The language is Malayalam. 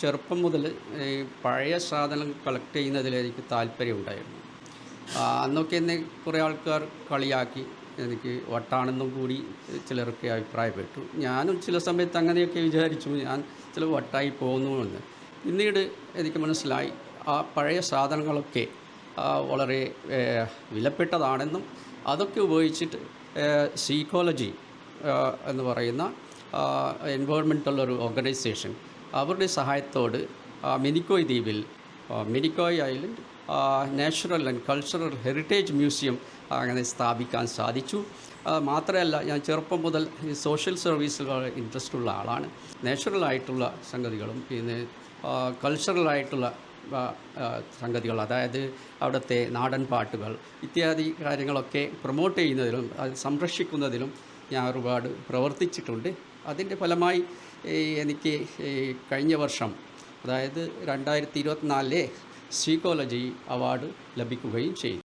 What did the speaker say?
ചെറുപ്പം മുതൽ ഈ പഴയ സാധനം കളക്ട് ചെയ്യുന്നതിൽ എനിക്ക് താല്പര്യമുണ്ടായിരുന്നു അന്നൊക്കെ എന്നെ കുറേ ആൾക്കാർ കളിയാക്കി എനിക്ക് വട്ടാണെന്നും കൂടി ചിലരൊക്കെ അഭിപ്രായപ്പെട്ടു. ഞാനും ചില സമയത്ത് അങ്ങനെയൊക്കെ വിചാരിച്ചു ഞാൻ ചില വട്ടായി പോകുന്നു എന്ന് പിന്നീട് എനിക്ക് മനസ്സിലായി ആ പഴയ സാധനങ്ങളൊക്കെ വളരെ വിലപ്പെട്ടതാണെന്നും അതൊക്കെ ഉപയോഗിച്ചിട്ട് സീക്കോളജി എന്ന് പറയുന്ന എൻവയോൺമെന്റുള്ള ഒരു ഓർഗനൈസേഷൻ അവരുടെ സഹായത്തോട് മിനിക്കോയ് ദ്വീപിൽ Minicoy island natural and cultural heritage museum അങ്ങനെ സ്ഥാപിക്കാൻ സാധിച്ചു. മാത്രമല്ല ഞാൻ ചെറുപ്പം മുതൽ ഈ സോഷ്യൽ സർവീസിൽ വളരെ ഇൻട്രസ്റ്റ് ഉള്ള ആളാണ് നാച്ചുറലായിട്ടുള്ള സംഗതികളും പിന്നെ കൾച്ചറലായിട്ടുള്ള സംഗതികൾ അതായത് അവിടുത്തെ നാടൻ പാട്ടുകൾ ഇത്യാദി കാര്യങ്ങളൊക്കെ പ്രൊമോട്ട് ചെയ്യുന്നതിലും അത് സംരക്ഷിക്കുന്നതിലും ഞാൻ ഒരുപാട് പ്രവർത്തിച്ചിട്ടുണ്ട്. അതിന്റെ ഫലമായി എനിക്ക് കഴിഞ്ഞ വർഷം അതായത് രണ്ടായിരത്തി ഇരുപത്തിനാലിലെ സീക്കോളജി അവാർഡ് ലഭിക്കുകയും ചെയ്തു.